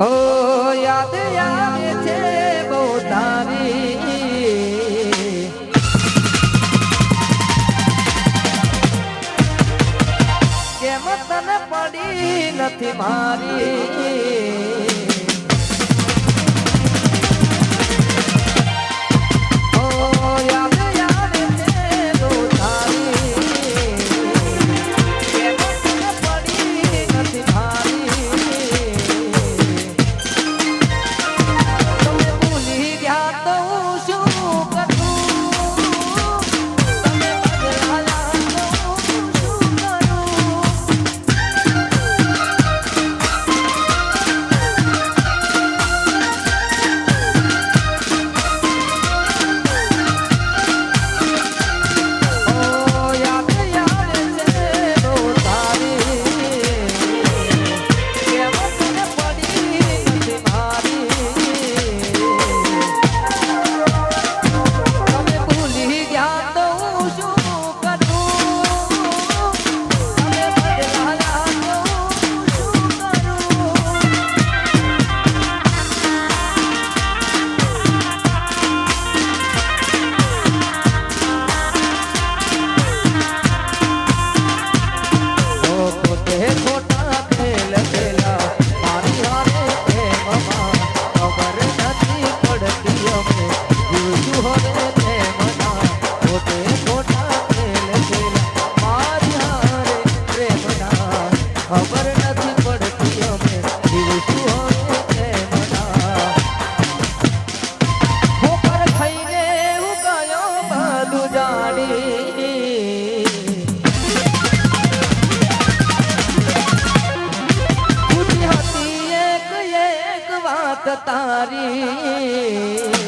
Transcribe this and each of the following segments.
ઓ યાદ છે બહુ તારી. કેમ પડી નથી મારી? તારી.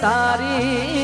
તારી